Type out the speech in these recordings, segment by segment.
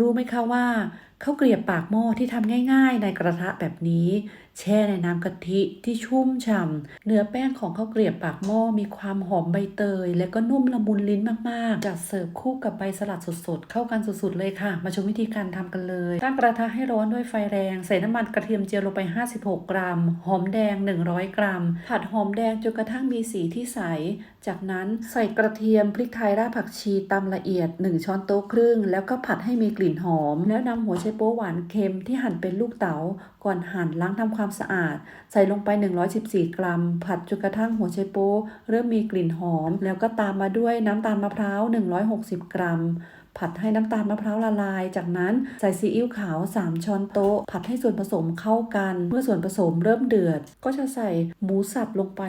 รู้ไหมคะว่า ข้าวเกรียบปากหม้อที่ทำง่ายๆ ในกระทะแบบนี้ แช่ในน้ำกะทิที่ชุ่มฉ่ำเนื้อแป้งของข้าวเกรียบปากหม้อมีความหอมใบเตย และก็นุ่มละมุนลิ้นมากๆจัดเสิร์ฟคู่กับใบสลัดสดๆ เข้ากันสุดๆเลยค่ะ มาชมวิธีการทำกันเลยตั้งกระทะให้ร้อนด้วยไฟแรง ใส่น้ำมันกระเทียมเจียวลงไป 56 กรัม หอมแดง 100 กรัม ผัดหอมแดงจนกระทั่งมีสีที่ใส จากนั้นใส่กระเทียมพริกไทยรากผักชีตำละเอียด 1 ช้อนโต๊ะครึ่ง แล้วก็ผัดให้มีกลิ่นหอมแล้วนำหัวไชโป๊หวานเค็มที่หั่นเป็นลูกเต๋าก่อนหั่นล้างทำความสะอาด ใส่ลงไป 114 กรัม ผัดจนกระทั่งหัวไชโป๊เริ่มมีกลิ่นหอม แล้วก็ตามมาด้วยน้ำตาลมะพร้าว 160 กรัม ผัดให้น้ำตาลมะพร้าวละลาย จากนั้นใส่ซีอิ๊วขาว 3 ช้อนโต๊ะ ผัดให้ส่วนผสมเข้ากัน เมื่อส่วนผสมเริ่มเดือด ก็จะใส่หมูสับลงไป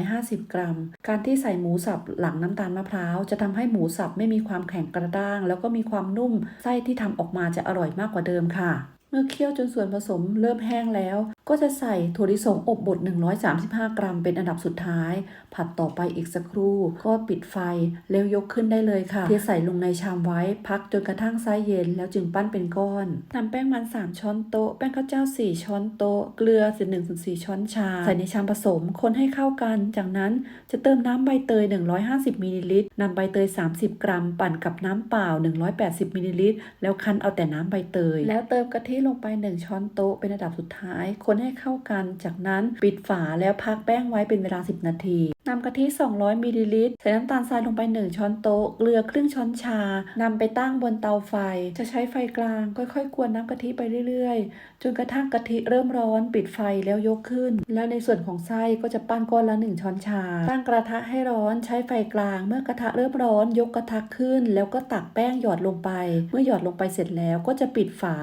250 กรัม การที่ใส่หมูสับหลังน้ำตาลมะพร้าวจะทำให้หมูสับไม่มีความแข็งกระด้าง แล้วก็มีความนุ่มไส้ที่ทำออกมาจะอร่อยมากกว่าเดิมค่ะ มื่อเคี่ยวจนส่วนผสมเริ่มแห้งแล้ว ก็จะใส่ถั่วลิสงอบบด 135 กรัมเป็นอันดับสุดท้าย ผัดต่อไปอีกสักครู่ ก็ปิดไฟแล้วยกขึ้นได้เลยค่ะ เทใส่ลงในชามไว้พักจนกระทั่งไส้เย็น แล้วจึงปั้นเป็นก้อนนำแป้งมัน 3 ช้อนโต๊ะ แป้งข้าวเจ้า 4 ช้อนโต๊ะ เกลือ1 4ช้อนชา ใส่ในชามผสม คนให้เข้ากัน จากนั้นจะเติมน้ำใบเตย 150มิลลิลิตรนำใบเตย 30 กรัม ปั่นกับน้ำเปล่า 180มิลลิลิตรแล้วคั้นเอาแต่น้ำใบเตย แล้วเติมกะทิลงไป 1 ช้อนโต๊ะเป็นระดับสุดท้าย คนให้เข้ากัน จากนั้นปิดฝาแล้วพักแป้งไว้เป็นเวลา 10 นาที นำกะทิ 200 มิลลิลิตร ใส่น้ำตาลทรายลงไป 1 ช้อนโต๊ะ เกลือครึ่งช้อนชา นำไปตั้งบนเตาไฟ จะใช้ไฟกลาง ค่อยๆ กวนน้ำกะทิไปเรื่อยๆ จนกระทั่งกะทิเริ่มร้อน ปิดไฟแล้วยกขึ้น แล้วในส่วนของไส้ก็จะปั้นก้อนละ 1 ช้อนชา ตั้งกระทะให้ร้อน ใช้ไฟกลาง เมื่อกระทะเริ่มร้อน ยกกระทะขึ้น แล้วก็ตักแป้งหยอดลงไป เมื่อหยอดลงไปเสร็จแล้วก็จะปิดฝา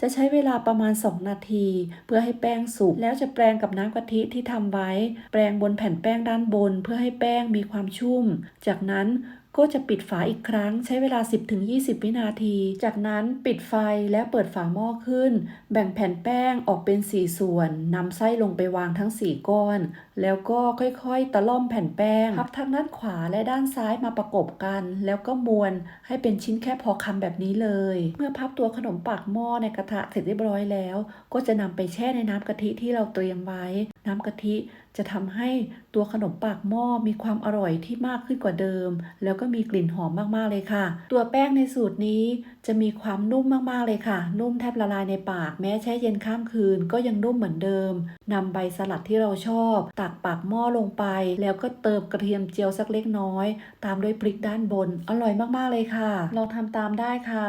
จะใช้เวลาประมาณ 2 นาที เพื่อให้แป้งสุก แล้วจะแปรงกับน้ำกะทิที่ทำไว้ แปรงบนแผ่นแป้งด้านบนเพื่อให้แป้งมีความชุ่ม จากนั้น ก็จะปิดฝาอีกครั้งใช้เวลา 10-20 วินาที จากนั้นปิดไฟและเปิดฝาหม้อขึ้น แบ่งแผ่นแป้งออกเป็น 4 ส่วนนำไส้ลงไปวางทั้ง 4 ก้อน แล้วก็ค่อยๆ ตะล่อมแผ่นแป้งพับทางด้านขวาและด้านซ้ายมาประกบกัน แล้วก็มวนให้เป็นชิ้นแค่พอคำแบบนี้เลย เมื่อพับตัวขนมปากหม้อในกระทะเสร็จเรียบร้อยแล้ว ก็จะนำไปแช่ในน้ำกะทิที่เราเตรียมไว้ น้ำกะทิจะทำให้ตัวขนมปากหม้อมีความอร่อยที่มากขึ้นกว่าเดิม แล้วก็ก็มีกลิ่นหอมมากๆเลยค่ะ ตัวแป้งในสูตรนี้จะมีความนุ่มมากๆเลยค่ะ นุ่มแทบละลายในปาก แม้แช่เย็นข้ามคืนก็ยังนุ่มเหมือนเดิมนำใบสลัดที่เราชอบ ตักปากหม้อลงไป แล้วก็เติมกระเทียมเจียวสักเล็กน้อย ตามด้วยพริกด้านบน อร่อยมากๆเลยค่ะ ลองทำตามได้ค่ะ